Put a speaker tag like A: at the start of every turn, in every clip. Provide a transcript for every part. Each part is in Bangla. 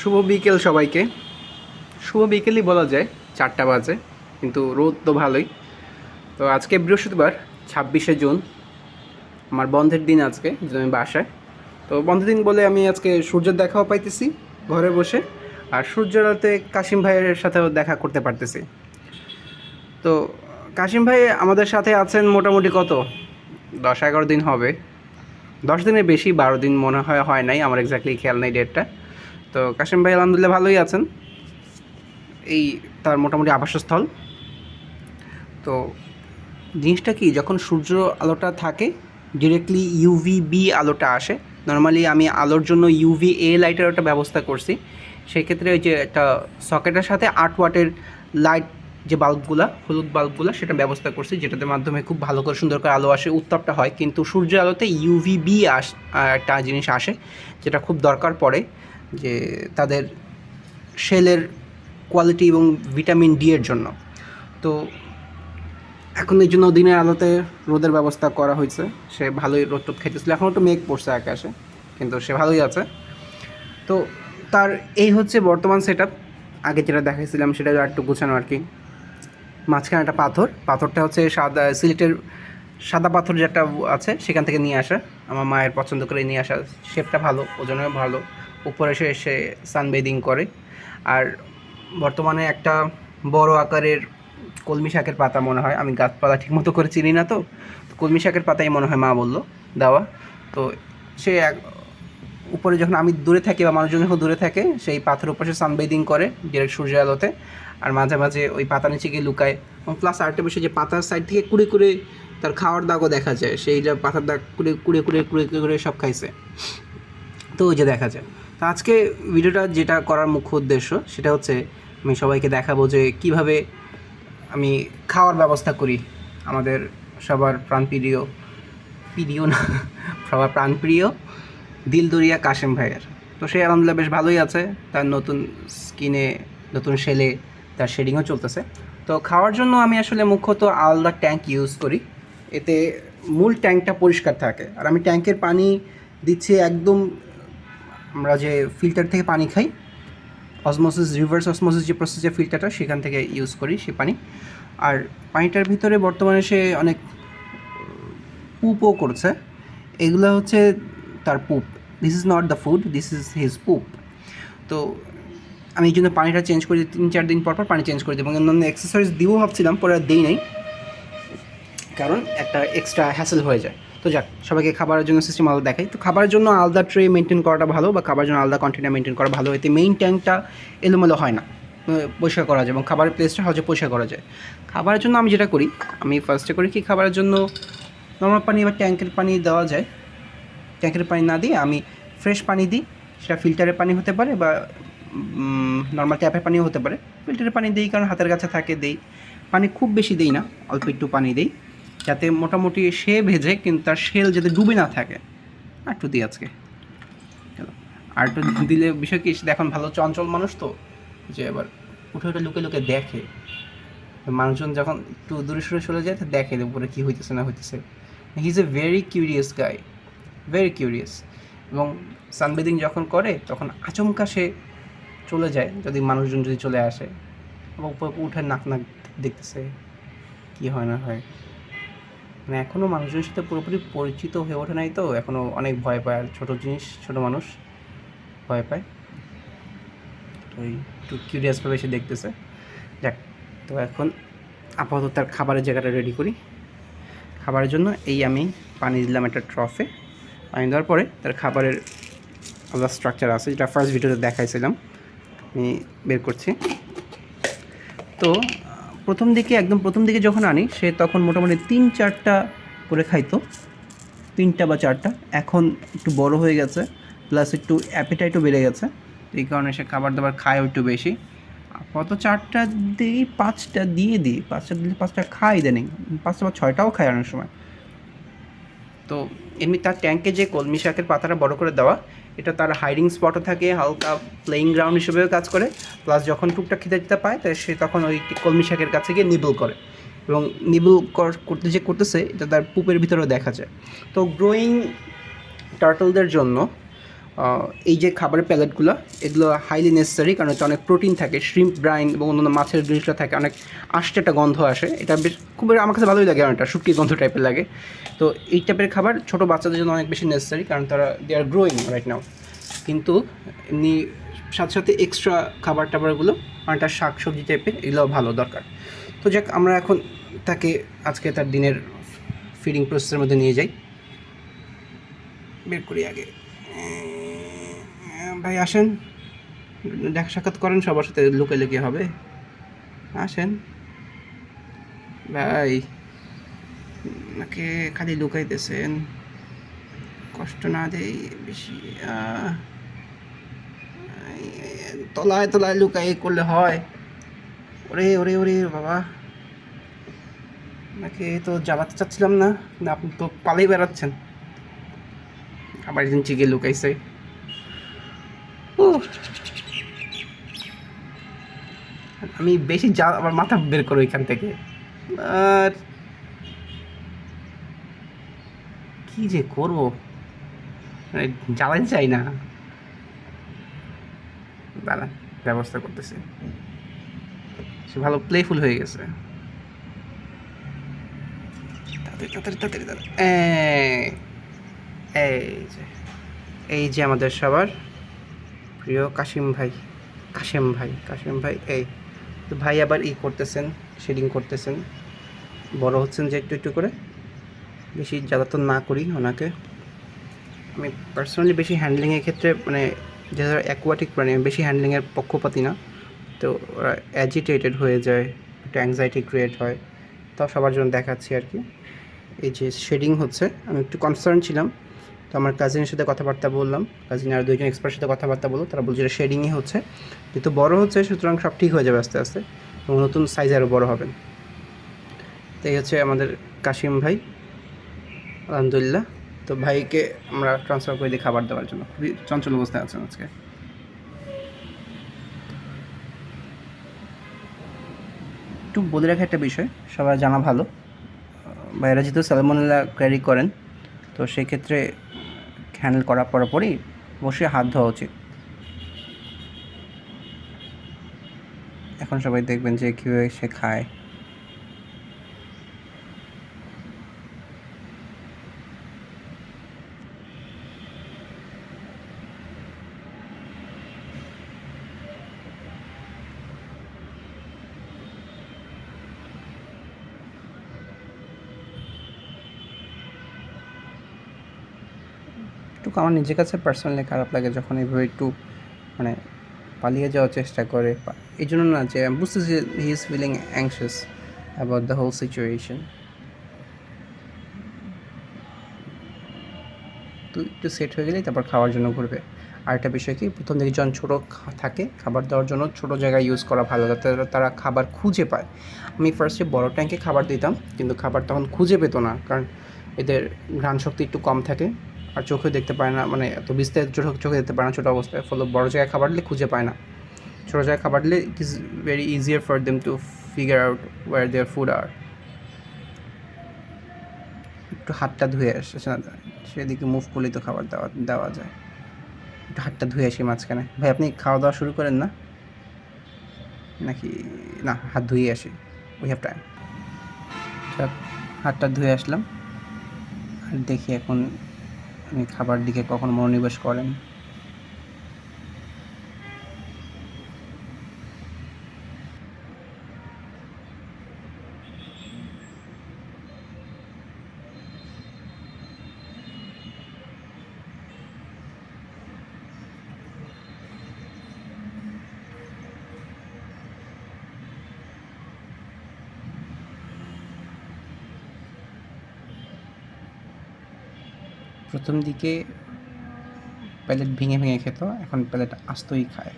A: শুভ বিকেল সবাইকে। শুভ বিকেলই বলা যায়, চারটা বাজে, কিন্তু রোদ তো ভালোই। তো আজকে বৃহস্পতিবার, ছাব্বিশে জুন। আমার বন্ধের দিন আজকে যে আমি বাসায়। তো বন্ধের দিন বলে আমি আজকে সূর্যের দেখাও পাইতেছি, ঘরে বসে। আর সূর্যের আলোতে কাশিম ভাইয়ের সাথেও দেখা করতে পারতেছি। তো কাশিম ভাই আমাদের সাথে আছেন মোটামুটি কত? দশ এগারো দিন হবে। দশ দিনের বেশি, বারো দিন মনে হয় হয় নাই। আমার এক্স্যাক্টলি খেয়াল নেই ডেটটা। তো কাশিম ভাই, আলহামদুলিল্লাহ ভালোই আছেন। এই তার মোটামুটি আবাসস্থল। তো জিনিসটা কি, যখন সূর্য আলোটা থাকে ডিরেক্টলি ইউভি বি আলোটা আসে নর্মালি আমি আলোর জন্য ইউভি এ লাইটের একটা ব্যবস্থা করছি। সেক্ষেত্রে ওই যে একটা সকেটের সাথে আট ওয়াটের লাইট যে বাল্বগুলো হলুদ বাল্বগুলা সেটা ব্যবস্থা করছি, যেটাতে মাধ্যমে খুব ভালো করে সুন্দর করে আলো আসে, উত্তাপটা হয়। কিন্তু সূর্য আলোতে ইউভি বি আস একটা জিনিস আসে, যেটা খুব দরকার পড়ে। যে তাদের সেলের কোয়ালিটি এবং ভিটামিন ডি এর জন্য। তো এখন এই জন্য দিনের আলোতে রোদের ব্যবস্থা করা হয়েছে। সে ভালোই রোদ টোদ খাইতেছিল। এখন একটু মেঘ পড়ছে আকাশে, কিন্তু সে ভালোই আছে। তো তার এই হচ্ছে বর্তমান সেট আগে যেটা দেখাইছিলাম সেটা একটু গোছানো আর কি। মাঝখানে একটা পাথর। পাথরটা হচ্ছে সাদা সিলেটের সাদা পাথর যেটা আছে, সেখান থেকে নিয়ে আসা। আমার মায়ের পছন্দ করে নিয়ে আসা। শেপটা ভালো, ওজনেও ভালো। উপরে এসে এসে সানবেদিং করে। আর বর্তমানে একটা বড় আকারের কলমি শাকের পাতা মনে হয়। আমি গাছপালা ঠিকমতো করে চিনি না তো। কলমি শাকের পাতাই মনে হয় মা বলল দেওয়া। তো সে এক- উপরে যখন আমি দূরে থাকি বা মানুষজন যখন দূরে থাকে, সেই পাথরের উপরে সানবেদিং করে ডিরেক্ট সূর্যের আলোতে আর মাঝে মাঝে ওই পাতা নিচে গিয়ে লুকায়। এবং প্লাস আরেকটা বিষয় যে পাতার সাইড থেকে কুড়ে কুড়ে তার খাওয়ার দাগও দেখা যায়। সেই যে পাতার দাগ কুড়ে কুড়ে কুড়ে কুড়ে কুড়ে সব খাইছে। তো ওই যে দেখা যায়। তো আজকে ভিডিওটা যেটা করার মুখ্য উদ্দেশ্য, সেটা হচ্ছে আমি সবাইকে দেখাবো যে কীভাবে আমি খাওয়ার ব্যবস্থা করি। আমাদের সবার প্রাণপ্রিয়, প্রিয় না, সবার প্রাণপ্রিয় দিলদরিয়া কাশেম ভাইয়ের। তো সে আলহামদুলিল্লাহ বেশ ভালোই আছে, তার নতুন স্কিনে, নতুন সেলে তার শেডিংও চলতেছে। তো খাওয়ার জন্য আমি আসলে মুখ্যত আলাদা ট্যাঙ্ক ইউজ করি। এতে মূল ট্যাঙ্কটা পরিষ্কার থাকে। আর আমি ট্যাঙ্কের পানি দিচ্ছি একদম আমরা যে ফিল্টার থেকে পানি খাই অসমোসিস রিভার্স অসমোসিস যে প্রসেস যে ফিল্টারটা সেখান থেকে ইউজ করি সে পানি। আর পানিটার ভিতরে বর্তমানে সে অনেক পুপও করছে। এগুলো হচ্ছে তার poop this is not the food this is his poop তো আমি এই জন্য পানিটা চেঞ্জ করে তিন, চার দিন পর পর পানি চেঞ্জ করে দিই এবং অন্যান্য এক্সারসাইজ দিয়েও ভাবছিলাম, পরে আর দিই নাই। কারণ একটা এক্সট্রা হ্যাসেল হয়ে যায়। তো যাক, সবাইকে খাবারের জন্য সিস্টেম আলাদা দেখাই। তো খাবারের জন্য আলাদা ট্রে মেনটেন করাটা ভালো বা খাবার জন্য আলাদা কন্টেনার মেনটেন করা ভালো। এতে মেইন ট্যাঙ্কটা এলোমেলো হয় না পরিষ্কার করা যায় এবং খাবারের প্লেসটা সহজে পরিষ্কার করা যায়। খাবারের জন্য আমি যেটা করি, আমি ফার্স্টে করি কি, খাবারের জন্য নর্মাল পানি বা ট্যাঙ্কের পানি দেওয়া যায়। ট্যাঙ্কের পানি না দিয়ে আমি ফ্রেশ পানি দিই, সেটা ফিল্টারের পানি হতে পারে বা নর্মাল ট্যাপের পানিও হতে পারে। ফিল্টারের পানি দিই কারণ হাতের কাছে থাকে, দেই। পানি খুব বেশি দেই না, অল্প একটু পানি দিই। যাতে মোটামুটি সে ভেজে কিন্তু তার শেল যাতে ডুবে না থাকে। আর একটু দিই আজকে। আর একটু দিলে বিষয় কি এখন ভালো চঞ্চল মানুষ তো, যে এবার উঠে উঠে লুকে লুকে দেখে। মানুষজন যখন একটু দূরে সরে চলে যায় দেখে উপরে কী হইতেছে না হইতেছে। He is a very curious guy very curious এবং সানবেদিং যখন করে, তখন আচমকা সে চলে যায়, যদি মানুষজন যদি চলে আসে। উপরে উঠে নাক নাক দেখতেছে, কী হয় না হয়। মানে এখনও মানুষের সাথে পুরোপুরি পরিচিত হয়ে ওঠে নাই তো এখনও অনেক ভয় পায়। আর ছোটো জিনিস, ছোটো মানুষ ভয় পায়। তো এই একটু কিউরিয়াসভাবে সে দেখতেছে। যাক, তো এখন আপাতত তার খাবারের জায়গাটা রেডি করি। খাবারের জন্য এই আমি পানি দিলাম একটা ট্রফে পানি দেওয়ার পরে তার খাবারের আলাদা স্ট্রাকচার আছে, যেটা ফার্স্ট ভিডিওতে দেখাইছিলাম। আমি বের করছি। তো প্রথম দিকে, একদম প্রথম দিকে যখন আনি, সে তখন মোটামুটি তিন চারটা করে খাইতো। তিনটা বা চারটা। এখন একটু বড় হয়ে গেছে প্লাস একটু অ্যাপিটাইটও বেড়ে গেছে। এই কারণে সে খাবার দাবার খায়ও একটু বেশি। আপাতত চারটা দিই, পাঁচটা দিয়ে দিই। পাঁচটা দিলে পাঁচটা খাই দেনি পাঁচটা বা ছয়টাও খায় অনেক সময়। তো এমনি তার ট্যাঙ্কে যে কলমি শাকের পাতাটা বড় করে দেওয়া এটা তার হাইডিং স্পটও থাকে, হালকা প্লেয়িং গ্রাউন্ড হিসেবেও কাজ করে। প্লাস যখন টুকটাক খেতে দিতে পায়, তাই সে তখন ওই কলমি শাকের কাছে গিয়ে নিবল করে। এবং নিবল করতে যে করতেছে, এটা তার পুপের ভিতরেও দেখা যায়। তো গ্রোয়িং টার্টলদের জন্য এই যে খাবারের প্যালেটগুলো এগুলো হাইলি নেসেসারি কারণ এতে অনেক প্রোটিন থাকে শ্রিম্প ব্রাইন এবং অন্যান্য মাছের জিনিসটা থাকে, অনেক আষ্টে একটা গন্ধ আসে। এটা বেশ খুবই আমার কাছে ভালোই লাগে অনেকটা শুটকি গন্ধ টাইপের লাগে। তো এই টাইপের খাবার ছোটো বাচ্চাদের জন্য অনেক বেশি নেসেসারি কারণ তারা দে আর গ্রোয়িং রাইট নাও কিন্তু এমনি সাথে সাথে এক্সট্রা খাবার টাবারগুলো অনেকটা শাক সবজি টাইপের এগুলো ভালো দরকার। তো যাক, আমরা এখন তাকে আজকে তার দিনের ফিডিং প্রসেসের মধ্যে নিয়ে যাই। বের করি আগে। ভাই, আসেন। দেখা সাক্ষাৎ করেন, সবার সাথে লুকে লুকে হবে। আসেন। ভাই নাকি খালি লুকাইতেছেন। কষ্ট না দেই বেশি তলায় তলায় লুকাই করলে হয়। ওরে ওরে ওরে, বাবা। নাকি তো জ্বালাতে চাচ্ছিলাম না আপনি তো পালেই বেড়াচ্ছেন। আবার একদিন চিকে লুকাইছে। আমি বেশি যা আমার মাথা বের করো এখান থেকে। আর কি যে করব? জ্বালাই চাই না। দাঁড়ান ব্যবস্থা করতেছে। সে ভালো প্লেফুল হয়ে গেছে। এই যে এই যে আমাদের সবার প্রিয় কাশিম ভাই, কাশেম ভাই কাশেম ভাই, এই, তো ভাই আবার ই করতেছেন শেডিং করতেছেন। বড় হচ্ছেন যে একটু একটু করে। বেশি জ্বালাতন না করি ওনাকে। আমি পার্সোনালি বেশি হ্যান্ডলিংয়ের ক্ষেত্রে মানে যে অ্যাকোয়াটিক প্রাণী বেশি হ্যান্ডলিংয়ের পক্ষপাতি না। তো ওরা অ্যাজিটেটেড হয়ে যায়, একটু অ্যাংজাইটি ক্রিয়েট হয়। তাও সবার জন্য দেখাচ্ছি আর কি। এই যে শেডিং হচ্ছে, আমি একটু কনসার্ন ছিলাম। তো আমার কাজিনের সাথে কথাবার্তা বললাম। কাজিন আর দুইজন এক্সপার্টের সাথে কথাবার্তা বলল। তারা বলছে শেডিংই হচ্ছে। যেহেতু বড় হচ্ছে, সুতরাং সব ঠিক হয়ে যাবে আস্তে আস্তে। এবং নতুন সাইজে আরও বড় হবেন। তো এই হচ্ছে আমাদের কাশিম ভাই। আলহামদুলিল্লাহ। তো ভাইকে আমরা ট্রান্সফার করে দিই খাবার দেওয়ার জন্য। খুবই চঞ্চল অবস্থায় আছেন আজকে। একটু বলে রাখা একটা বিষয়, সবার জানা ভালো। ভাইরা যেহেতু স্যালমোনেলা ক্যারি করেন, তো সেক্ষেত্রে হ্যান্ডেল করার পরপরই বসে হাত ধোয়া উচিত। এখন সবাই দেখবেন যে কীভাবে সে খায়। একটু আমার নিজের কাছে পার্সোনালি খারাপ লাগে যখন এইভাবে একটু মানে পালিয়ে যাওয়ার চেষ্টা করে। এই জন্য না যে বুঝতেছি he is feeling anxious about the whole situation তো একটু সেট হয়ে গেলেই তারপর খাওয়ার জন্য ঘুরবে। আর একটা বিষয় কি? প্রথম থেকে যখন ছোটো থাকে, খাবার দেওয়ার জন্য ছোটো জায়গায় ইউজ করা ভালো। যাতে তারা খাবার খুঁজে পায়। আমি ফার্স্টে বড় ট্যাঙ্কে খাবার দিতাম, কিন্তু খাবার তখন খুঁজে পেতো না। কারণ এদের ঘ্রাণ শক্তি একটু কম থাকে। আর চোখে দেখতে পায় না মানে এত বিস্তারিত চোখ দেখতে পায় না, ছোটো অবস্থায়। ফলে বড় জায়গায় খাবার দিলে খুঁজে পায় না। ছোটো জায়গায় খাবার দিলে it is very easier for them to figure out where their food আর একটু হাতটা ধুয়ে আসে সেদিকে মুভ করলেই তো খাবার দেওয়া দেওয়া যায়। একটু হাতটা ধুয়ে আসি মাঝখানে। ভাই, আপনি খাওয়া দাওয়া শুরু করেন না? নাকি, না, হাত ধুয়ে আসি। উই হ্যাভ টাইম হাতটা ধুয়ে আসলাম। আর দেখি এখন খাবার দিকে কখন মনোনিবেশ করেন প্রথম দিকে প্যালেট ভেঙে ভেঙে খেত এখন প্যালেট আস্তই খায়।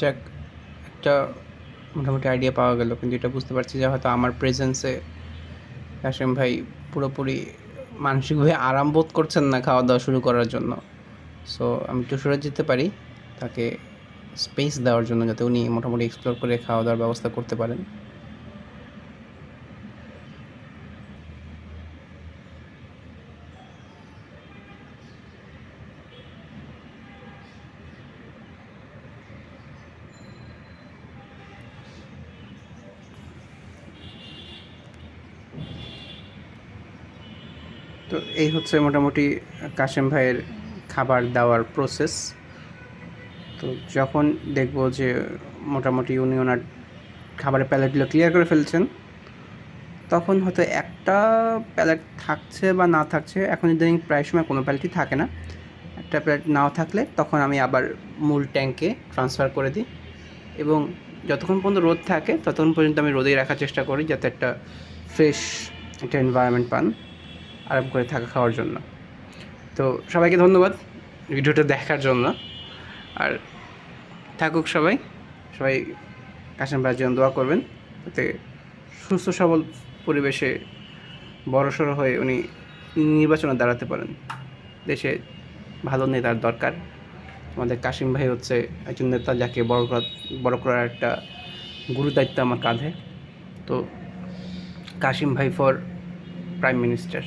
A: যাক, একটা মোটামুটি আইডিয়া পাওয়া গেল। কিন্তু এটা বুঝতে পারছি যে হয়তো আমার প্রেজেন্সে কাশেম ভাই পুরোপুরি মানসিকভাবে আরাম বোধ করছেন না খাওয়া দাওয়া শুরু করার জন্য। সো আমি একটু সরে যেতে পারি, তাকে স্পেস দেওয়ার জন্য যাতে উনি মোটামুটি এক্সপ্লোর করে খাওয়া দাওয়ার ব্যবস্থা করতে পারেন। তো এই হচ্ছে মোটামুটি কাশেম ভাইয়ের খাবার দেওয়ার প্রসেস তো যখন দেখব যে মোটামুটি উনি ওনার খাবারের প্যালেটগুলো ক্লিয়ার করে ফেলছেন, তখন হয়তো একটা প্যালেট থাকছে বা না থাকছে, এখন ইদানিং প্রায় সময় কোনো প্যালেটই থাকে না। একটা প্যালেট নাও থাকলে তখন আমি আবার মূল ট্যাঙ্কে ট্রান্সফার করে দিই এবং যতক্ষণ পর্যন্ত রোদ থাকে ততক্ষণ পর্যন্ত আমি রোদেই রাখার চেষ্টা করি যাতে একটা ফ্রেশ একটা এনভায়রনমেন্ট পান। আরাম করে থাকা খাওয়ার জন্য। তো সবাইকে ধন্যবাদ ভিডিওটা দেখার জন্য। আর থাকুক সবাই সবাই কাশেম ভাইয়ের জন্য দোয়া করবেন যাতে সুস্থ সবল পরিবেশে বড়সড় হয়ে উনি নির্বাচনে দাঁড়াতে পারেন। দেশে ভালো নেতার দরকার। আমাদের কাশিম ভাই হচ্ছে একজন নেতা যাকে বড় করা, বড় করার একটা গুরু দায়িত্ব আমার কাঁধে। তো কাশিম ভাই ফর প্রাইম মিনিস্টার